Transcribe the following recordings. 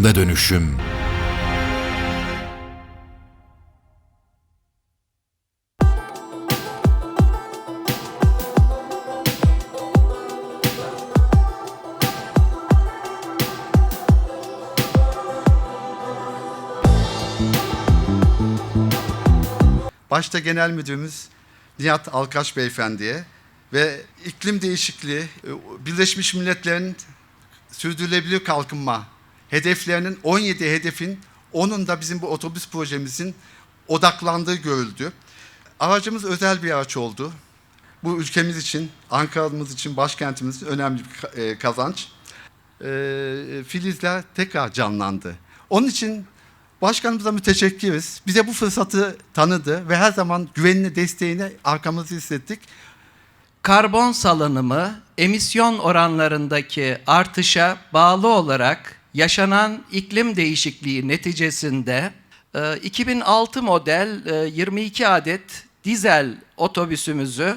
Farkında dönüşüm. Başta Genel Müdürümüz Nihat Alkaş Beyefendi'ye ve iklim değişikliği, e, Birleşmiş Milletler'in sürdürülebilir kalkınma hedeflerinin 17 hedefin 10'un da bizim bu otobüs projemizin odaklandığı görüldü. Aracımız özel bir araç oldu. Bu ülkemiz için, Ankara'mız için, başkentimiz için önemli bir e, kazanç. E, filizler tekrar canlandı. Onun için başkanımıza müteşekkiriz. Bize bu fırsatı tanıdı ve her zaman güvenini, desteğini arkamızı hissettik. karbon salınımı emisyon oranlarındaki artışa bağlı olarak yaşanan iklim değişikliği neticesinde e, 2006 model e, 22 adet dizel otobüsümüzü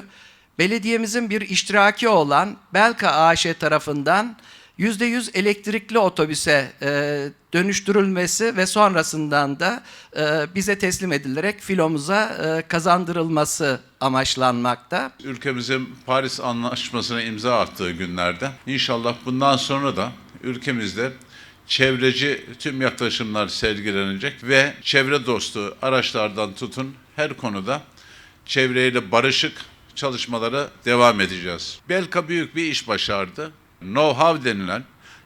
belediyemizin bir iştiraki olan Belka AŞ tarafından %100 elektrikli otobüse e, dönüştürülmesi ve sonrasından da e, bize teslim edilerek filomuza e, kazandırılması amaçlanmakta. ülkemizin Paris Anlaşması'na imza attığı günlerde inşallah bundan sonra da ülkemizde çevreci tüm yaklaşımlar sergilenecek ve çevre dostu araçlardan tutun her konuda çevreyle barışık çalışmalara devam edeceğiz. Belka büyük bir iş başardı. Know-how denilen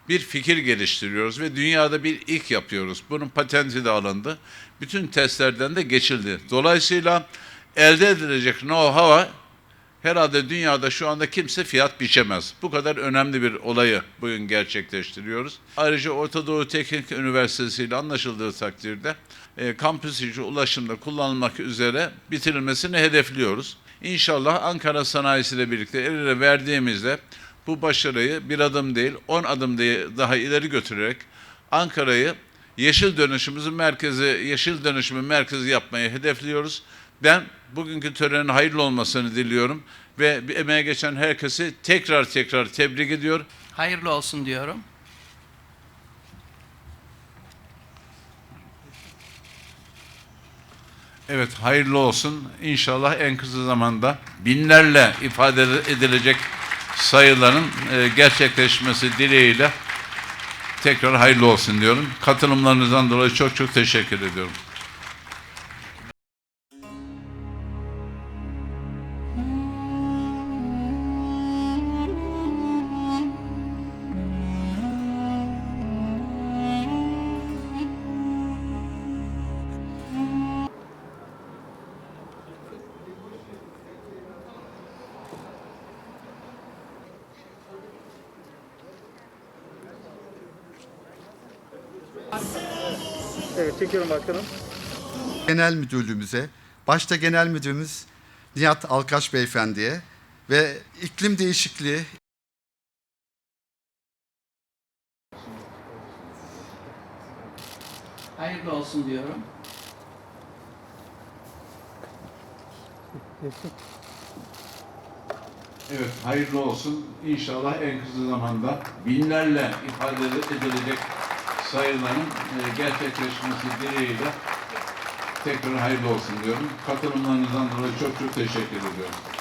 bir fikir geliştiriyoruz ve dünyada bir ilk yapıyoruz. Bunun patenti de alındı. Bütün testlerden de geçildi. Dolayısıyla elde edilecek know-how'a herhalde dünyada şu anda kimse fiyat biçemez. Bu kadar önemli bir olayı bugün gerçekleştiriyoruz. Ayrıca Orta Doğu Teknik Üniversitesi ile anlaşıldığı takdirde e, kampüs içi ulaşımda kullanılmak üzere bitirilmesini hedefliyoruz. İnşallah Ankara sanayisiyle birlikte el ele verdiğimizde bu başarıyı bir adım değil, on adım diye daha ileri götürerek Ankara'yı yeşil dönüşümümüzün merkezi, yeşil dönüşümün merkezi yapmayı hedefliyoruz. Ben bugünkü törenin hayırlı olmasını diliyorum ve emeğe geçen herkesi tekrar tekrar tebrik ediyor. Hayırlı olsun diyorum. Evet hayırlı olsun. İnşallah en kısa zamanda binlerle ifade edilecek sayıların e, gerçekleşmesi dileğiyle tekrar hayırlı olsun diyorum. Katılımlarınızdan dolayı çok çok teşekkür ediyorum. Evet çekiyorum başkanım. Genel Müdürlüğümüze, başta Genel Müdürümüz Nihat Alkaş Beyefendi'ye ve iklim değişikliği, Hayırlı olsun diyorum. Evet, hayırlı olsun. İnşallah en kısa zamanda binlerle ifade edilecek sayıların e, gerçekleşmesi dileğiyle tekrar hayırlı olsun diyorum. Katılımlarınızdan dolayı çok çok teşekkür ediyorum.